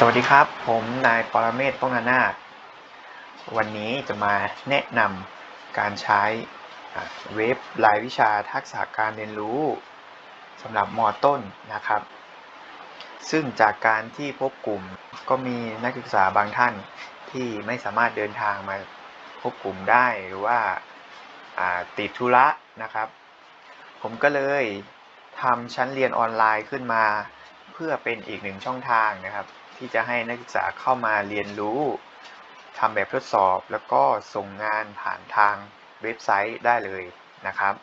สวัสดีครับ ผมนายปรเมศป้องนานาวันนี้จะมาแนะนำการใช้เว็บรายวิชาทักษะการเรียนรู้สำหรับมต้นนะครับ ซึ่งจากการที่พบกลุ่มก็มีนักศึกษาบางท่านที่ไม่สามารถเดินทางมาพบกลุ่มได้หรือว่าติดธุระนะครับ ผมก็เลยทำชั้นเรียนออนไลน์ขึ้นมา เพื่อเป็นอีกหนึ่งช่องทางนะครับ ที่จะให้นักศึกษาเข้ามาเรียนรู้ทำแบบทดสอบ แล้วก็ส่งงานผ่านทางเว็บไซต์ได้เลยนะครับ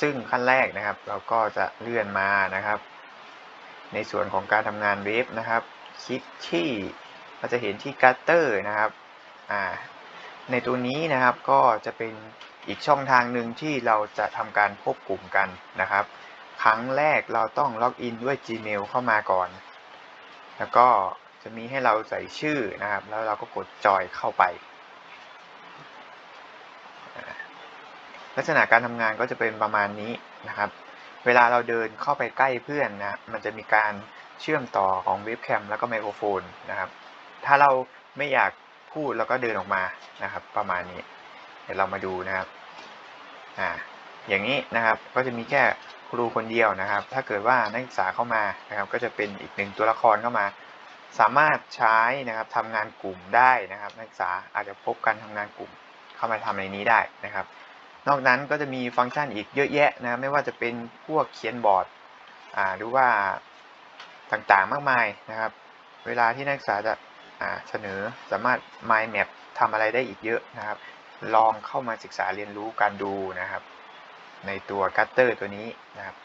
ซึ่งขั้นแรกนะครับ เราก็จะเลื่อนมานะครับ ในส่วนของการทำงานเว็บนะครับ คลิกที่เราจะเห็นที่กัตเตอร์นะครับอ่าในตัวนี้นะครับก็จะเป็นอีกช่องทางหนึ่งที่เราจะทำการพบกลุ่มกันนะครับ ครั้งแรกเราต้องล็อกอินด้วย Gmail เข้ามาก่อน แล้วก็จะมีให้เราใส่ชื่อนะครับ แล้วเราก็กดจอยเข้าไป ลักษณะการทำงานก็จะเป็นประมาณนี้นะครับ เวลาเราเดินเข้าไปใกล้เพื่อนนะ มันจะมีการเชื่อมต่อของเว็บแคมแล้วก็ไมโครโฟนนะครับ ถ้าเราไม่อยากพูดแล้วก็เดินออกมานะครับ ประมาณนี้ เดี๋ยวเรามาดูนะครับ อ่า อย่างนี้นะครับ ก็จะมีแค่ ครูคนเดียวนะครับ ถ้าเกิดว่านักศึกษาเข้ามานะครับ ก็จะเป็นอีกหนึ่งตัวละครเข้ามา สามารถใช้นะครับทำงานกลุ่มได้นะครับ นักศึกษาอาจจะพบกันทำงานกลุ่มเข้ามาทำในนี้ได้นะครับ นอกนั้นก็จะมีฟังก์ชันอีกเยอะแยะนะไม่ว่าจะเป็นพวกเขียนบอร์ดอ่าหรือว่าต่างๆมากมายนะครับ เวลาที่นักศึกษาจะอ่าเสนอสามารถ mind map ทำอะไรได้อีกเยอะนะครับ ลองเข้ามาศึกษาเรียนรู้การดูนะครับ ในตัวกัตเตอร์ตัวนี้นะครับ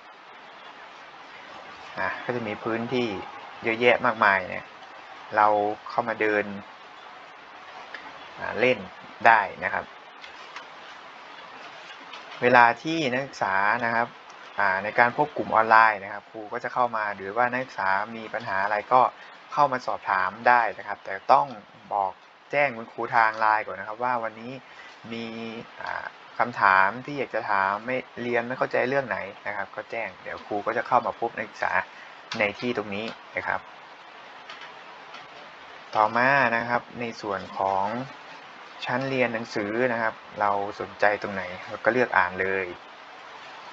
อะก็จะมีพื้นที่เยอะแยะมากมายเนี่ยเราเข้ามาเดินอ่าเล่นได้นะครับ เวลาที่นักศึกษานะครับอ่าในการพบกลุ่มออนไลน์นะครับครูก็จะเข้ามาหรือว่านักศึกษามีปัญหาอะไรก็เข้ามาสอบถามได้นะครับ แต่ต้องบอกแจ้งคุณครูทางไลน์ก่อนนะครับ ว่าวันนี้มีอ่า คำถามที่อยากจะถามไม่เรียนไม่เข้าใจเรื่องไหนนะครับ ก็แจ้งเดี๋ยวครูก็จะเข้ามาพบนักศึกษาในที่ตรงนี้นะครับ ต่อมานะครับในส่วนของชั้นเรียนหนังสือนะครับ เราสนใจตรงไหนเราก็เลือกอ่านเลย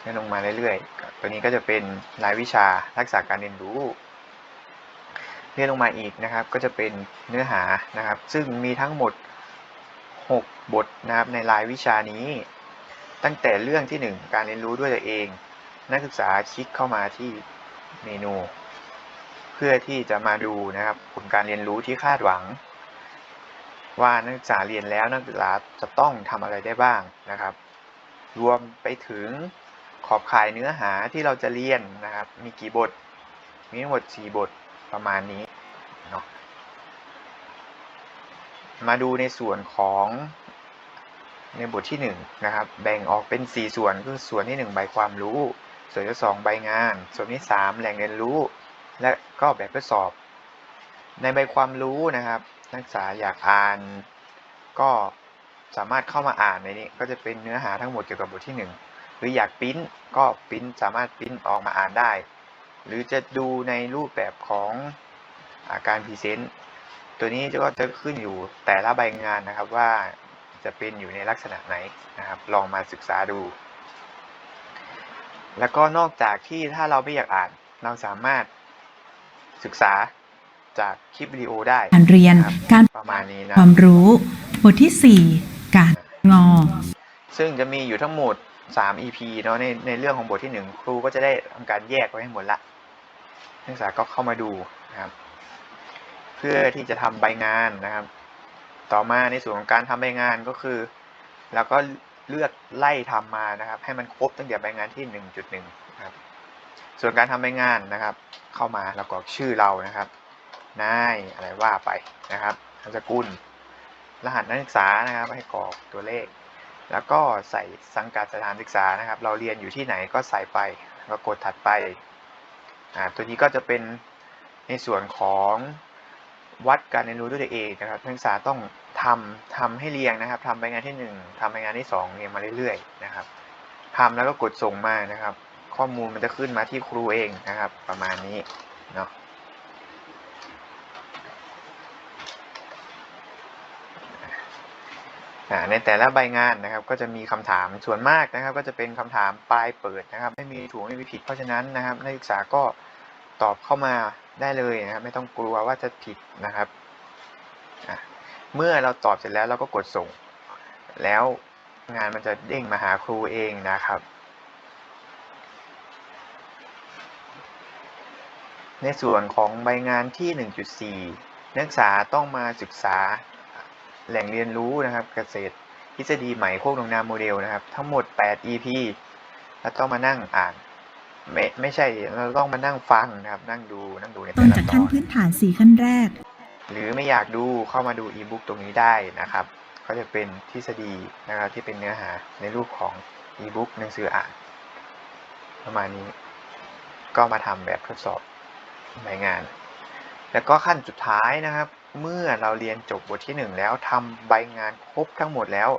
เลื่อนลงมาเรื่อยๆ ตัวนี้ก็จะเป็นรายวิชาทักษะการเรียนรู้ เลื่อนลงมาอีกนะครับ ก็จะเป็นเนื้อหานะครับ ซึ่งมีทั้งหมด 6 บทนะครับในรายวิชานี้ ตั้งแต่เรื่องที่ 1 การเรียนรู้ด้วยตัวเอง นักศึกษาคลิกเข้ามาที่เมนู เพื่อที่จะมาดูนะครับผลการเรียนรู้ที่คาดหวัง ว่านักศึกษาเรียนแล้วนักศึกษาจะต้องทำอะไรได้บ้างนะครับ รวมไปถึงขอบข่ายเนื้อหาที่เราจะเรียนนะครับ มีกี่บท มีทั้งหมด 4 บทประมาณนี้เนาะ มาดูในส่วนของในบทที่1นะครับแบ่งออกเป็น 4 ส่วนคือส่วนที่ 1 ใบความรู้ ส่วนที่ 2 ใบงาน ส่วนที่ 3 แหล่งเรียนรู้ และก็แบบทดสอบ ในใบความรู้นะครับ นักศึกษาอยากอ่านก็สามารถเข้ามาอ่านในนี้ก็จะเป็นเนื้อหาทั้งหมดเกี่ยวกับบทที่ 1 หรืออยากปริ้นก็ปริ้นสามารถปริ้นออกมาอ่านได้ หรือจะดูในรูปแบบของอาการพรีเซนต์ ตัวนี้ก็จะขึ้นอยู่แต่ละใบงานนะครับว่าจะเป็นอยู่ในลักษณะไหนนะครับ ลองมาศึกษาดู แล้วก็นอกจากที่ถ้าเราไม่อยากอ่านเราสามารถศึกษาจากคลิปวิดีโอได้การเรียนคบการประมาณนี้นะความรู้บทที่ 4 การงอ ซึ่งจะมีอยู่ทั้งหมด 3 EP เนาะในในเรื่องของบทที่ 1 ครูก็จะได้ทำการแยกไว้ให้หมดละนักศึกษาก็เข้ามาดูนะครับ เพื่อที่จะทำใบงานนะครับ ต่อมาในส่วนของการทำใบงานก็คือเราก็เลือกไล่ทำมานะครับ ให้มันครบตั้งแต่ใบงานที่ 1.1นะครับส่วนการทำใบงานนะครับ เข้ามาแล้วก็ชื่อเรานะครับนายอะไรว่าไปนะครับนามสกุล รหัสนักศึกษานะครับ ให้กรอกตัวเลข แล้วก็ใส่สังกัดสถานศึกษานะครับ เราเรียนอยู่ที่ไหนก็ใส่ไปแล้วกดถัดไปอ่าตัวนี้ก็จะเป็นในส่วนของ วัดการเรียนรู้ด้วยตัวเองนะครับนักศึกษาต้องทำทำให้เรียงนะครับทำใบงานที่ 1ทำาใบงานที่ 2 เรียงมาเรื่อยๆนะครับทำแล้วก็กดส่งมานะครับ ข้อมูลมันจะขึ้นมาที่ครูเองนะครับ ประมาณนี้เนาะในแต่ละใบงานนะครับก็จะมีคำถามส่วนมากนะครับ ก็จะเป็นคำถามปลายเปิดนะครับ ไม่มีถูกไม่มีผิดเพราะฉะนั้นนะครับนักศึกษาก็ ตอบเข้ามาได้เลยนะครับไม่ต้องกลัวว่าจะผิดนะครับ เมื่อเราตอบเสร็จแล้วเราก็กดส่ง แล้วงานมันจะเด้งมาหาครูเองนะครับ ในส่วนของใบงานที่ 1.4 นักศึกษาต้องมาศึกษาแหล่งเรียนรู้นะครับ เกษตรทฤษฎีใหม่โคกหนองนาโมเดลนะครับ ทั้งหมด 8 EP แล้วต้องมานั่งอ่าน ไม่ไม่ใช่เราต้องมานั่งฟังนะครับ นั่งดูนั่งดูในต้แต่นละจากตขั้นอนพื้นฐาน 4 ขั้นแรก หรือไม่อยากดูเข้ามาดูอีบุ๊กตรงนี้ได้นะครับ ก็จะเป็นทฤษฎีนะครับที่เป็นเนื้อหาในรูปของอีบุ๊กหนังสืออ่าน ประมาณนี้ ก็มาทำแบบทดสอบใบงาน แล้วก็ขั้นสุดท้ายนะครับ เมื่อเราเรียนจบบทที่1แล้วทำใบงานครบทั้งหมดแล้ว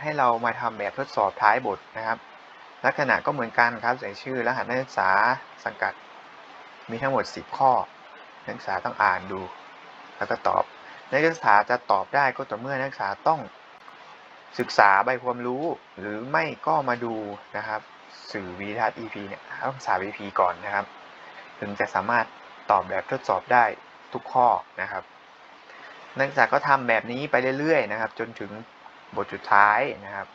ให้เรามาทำแบบทดสอบท้ายบทนะครับ ลักษณะก็เหมือนกันครับใส่ชื่อรหัสนักศึกษาสังกัด มีทั้งหมด 10 ข้อ นักศึกษาต้องอ่านดู แล้วก็ตอบ นักศึกษาจะตอบได้ก็ต่อเมื่อนักศึกษาต้องศึกษาใบความรู้หรือไม่ก็มาดูนะครับ สื่อวิทัศน์ EP เนี่ยต้องศึกษา EP ก่อนนะครับ ถึงจะสามารถตอบแบบทดสอบได้ทุกข้อนะครับ นักศึกษาก็ทำแบบนี้ไปเรื่อยๆนะครับ จนถึงบทสุดท้ายนะครับ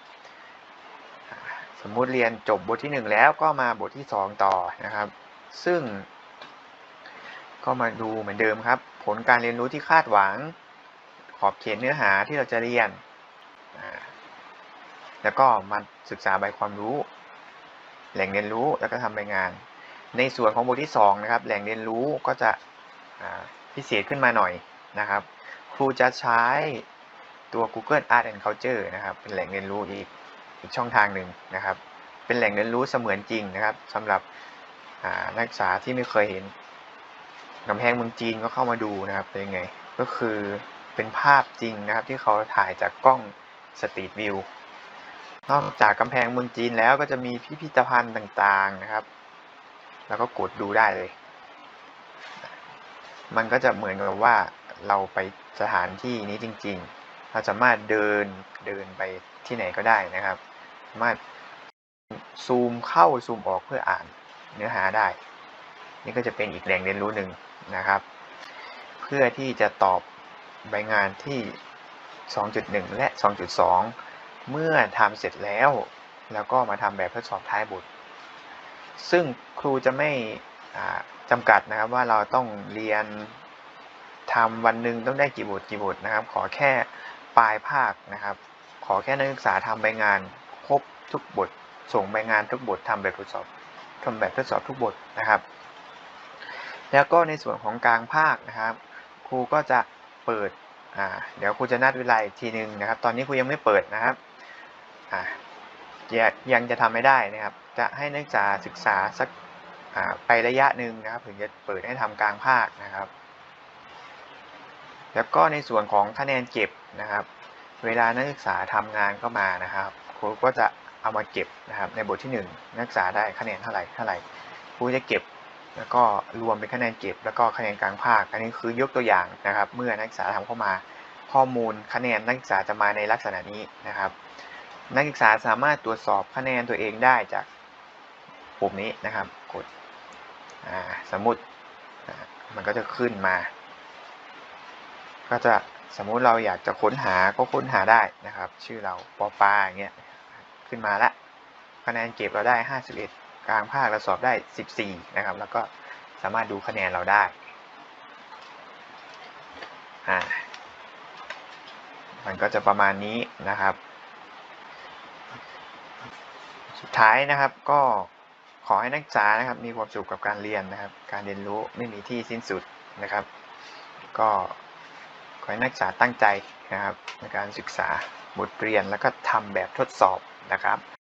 สมมุติเรียนจบบทที่ 1 แล้วก็มาบทที่ 2 ต่อนะครับ ซึ่ง ก็มาดูเหมือนเดิมครับ ผลการเรียนรู้ที่คาดหวัง ขอบเขตเนื้อหาที่เราจะเรียน แล้วก็มาศึกษาใบความรู้ แหล่งเรียนรู้แล้วก็ทำใบงาน ในส่วนของบทที่2นะครับแหล่งเรียนรู้ก็จะพิเศษขึ้นมาหน่อยนะครับ ครูจะใช้ตัว Google Art and Culture นะครับ เป็นแหล่งเรียนรู้อีก อีกช่องทางหนึ่งนะครับ เป็นแหล่งเรียนรู้เสมือนจริงนะครับสำหรับนักศึกษาที่ไม่เคยเห็นกำแพงเมืองจีนก็เข้ามาดูนะครับเป็นยังไงก็คือเป็นภาพจริงนะครับที่เขาถ่ายจากกล้องสตรีทวิวนอกจากกำแพงเมืองจีนแล้วก็จะมีพิพิธภัณฑ์ต่างๆนะครับ แล้วก็กดดูได้เลย มันก็จะเหมือนกับว่าเราไปสถานที่นี้จริง ๆ เราสามารถเดินเดินไปที่ไหนก็ได้นะครับ สามารถซูมเข้าซูมออกเพื่ออ่านเนื้อหาได้ นี่ก็จะเป็นอีกแหล่งเรียนรู้หนึ่งนะครับ เพื่อที่จะตอบใบงานที่ 2.1 และ 2.2 เมื่อทำเสร็จแล้ว แล้วก็มาทำแบบทดสอบท้ายบท ซึ่งครูจะไม่จำกัดนะครับว่าเราต้องเรียนทำวันหนึ่งต้องได้กี่บทกี่บทนะครับ ขอแค่ปลายภาคนะครับ ขอแค่นักศึกษาทำใบงาน ทุกบท ส่งใบงานทุกบททำแบบทดสอบทำแบบทดสอบทุกบทนะครับ แล้วก็ในส่วนของกลางภาคนะครับครูก็จะเปิดอ่าเดี๋ยวครูจะนัดเวลาอีกทีหนึ่งนะครับ ตอนนี้ครูยังไม่เปิดนะครับอ่ายังยังจะทำไม่ได้นะครับ จะให้นักศึกษาศึกษาสักอ่าไประยะหนึ่งนะครับ ถึงจะเปิดให้ทำกลางภาคนะครับ แล้วก็ในส่วนของคะแนนเก็บนะครับ เวลานักศึกษาทำงานเข้ามานะครับครูก็จะ เอามาเก็บนะครับในบทที่ 1 นักศึกษาได้คะแนนเท่าไหร่เท่าไหร่ครูจะเก็บแล้วก็รวมเป็นคะแนนเก็บ แล้วก็คะแนนกลางภาค อันนี้คือยกตัวอย่างนะครับ เมื่อนักศึกษาทำเข้ามาข้อมูลคะแนนนักศึกษาจะมาในลักษณะนี้นะครับ นักศึกษาสามารถตรวจสอบคะแนนตัวเองได้จากปุ่มนี้นะครับกดสมมติมันก็จะขึ้นมา ก็จะสมมุติเราอยากจะค้นหาก็ค้นหาได้นะครับ ชื่อเราปอปาอย่างเงี้ย ขึ้นมาละคะแนนเก็บเราได้ 51 กลางภาคเราสอบได้ 14 นะครับ แล้วก็สามารถดูคะแนนเราได้อ่ามันก็จะประมาณนี้นะครับ สุดท้ายนะครับก็ขอให้นักศึกษานะครับ มีความสุขกับการเรียนนะครับ การเรียนรู้ไม่มีที่สิ้นสุดนะครับ ก็ขอให้นักศึกษาตั้งใจนะครับในการศึกษาบทเรียนแล้วก็ทำแบบทดสอบ นะครับ